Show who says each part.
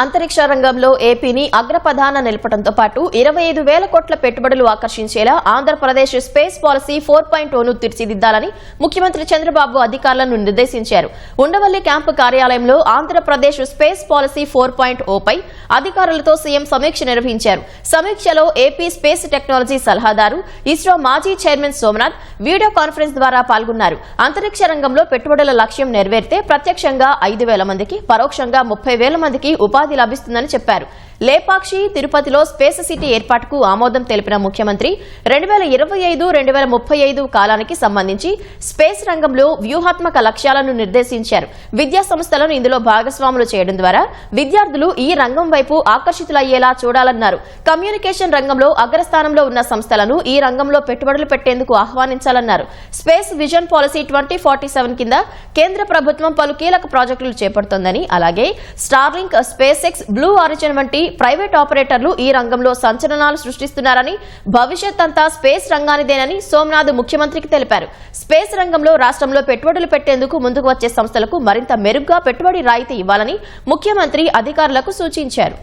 Speaker 1: అంతరిక్ష రంగంలో ఏపీని అగ్రప్రధాన నిలపడంతో పాటు ఇరవై ఐదు వేల కోట్ల పెట్టుబడులు ఆకర్షించేలా Andhra Pradesh space policy four point own తీర్చిదిద్దాలని ముఖ్యమంత్రి చంద్రబాబు అధికారులను నిర్దేశించారు. ఉండవల్లి క్యాంపు కార్యాలయంలో Andhra Pradesh space policy four point పై అధికారులతో సీఎం సమీక్ష నిర్వహించారు. సమీక్షలో ఏపీ స్పేస్ టెక్నాలజీ సలహాదారు ఇస్రో మాజీ చైర్మన్ సోమనాథ్ వీడియో కాన్ఫరెన్స్ ద్వారా పాల్గొన్నారు. అంతరిక్ష రంగంలో పెట్టుబడుల లక్ష్యం నెరవేరితే ప్రత్యక్షంగా ఐదు వేల మందికి పరోక్షంగా ముప్పై వేల మందికి ఉపాధి ఉపాధి లభిస్తుందని చెప్పారు. లేపాక్షి తిరుపతిలో స్పేస్ సిటీ ఏర్పాటుకు ఆమోదం తెలిపిన ముఖ్యమంత్రి రెండు వేల ఇరవై ఐదు రెండు వేల ముప్పై ఐదు కాలానికి సంబంధించి స్పేస్ రంగంలో వ్యూహాత్మక లక్ష్యాలను నిర్దేశించారు. విద్యా సంస్థలను ఇందులో భాగస్వాములు చేయడం ద్వారా విద్యార్థులు ఈ రంగం వైపు ఆకర్షితులయ్యేలా చూడాలన్నారు. కమ్యూనికేషన్ రంగంలో అగ్రస్థానంలో ఉన్న సంస్థలను ఈ రంగంలో పెట్టుబడులు పెట్టేందుకు ఆహ్వానించాలన్నారు. Space vision policy twenty forty seven కింద కేంద్ర ప్రభుత్వం పలు కీలక ప్రాజెక్టులు చేపడుతోందని అలాగే Starlink SpaceX Blue Origin వంటి ప్రైవేట్ ఆపరేటర్లు ఈ రంగంలో సంచలనాలు సృష్టిస్తున్నారని భవిష్యత్ అంతా స్పేస్ రంగానిదేనని సోమనాథ్ ముఖ్యమంత్రికి తెలిపారు. స్పేస్ రంగంలో రాష్ట్రంలో పెట్టుబడులు పెట్టేందుకు ముందుకు వచ్చే సంస్థలకు మరింత మెరుగ్గా పెట్టుబడి రాయితీ ఇవ్వాలని ముఖ్యమంత్రి అధికారులకు సూచించారు.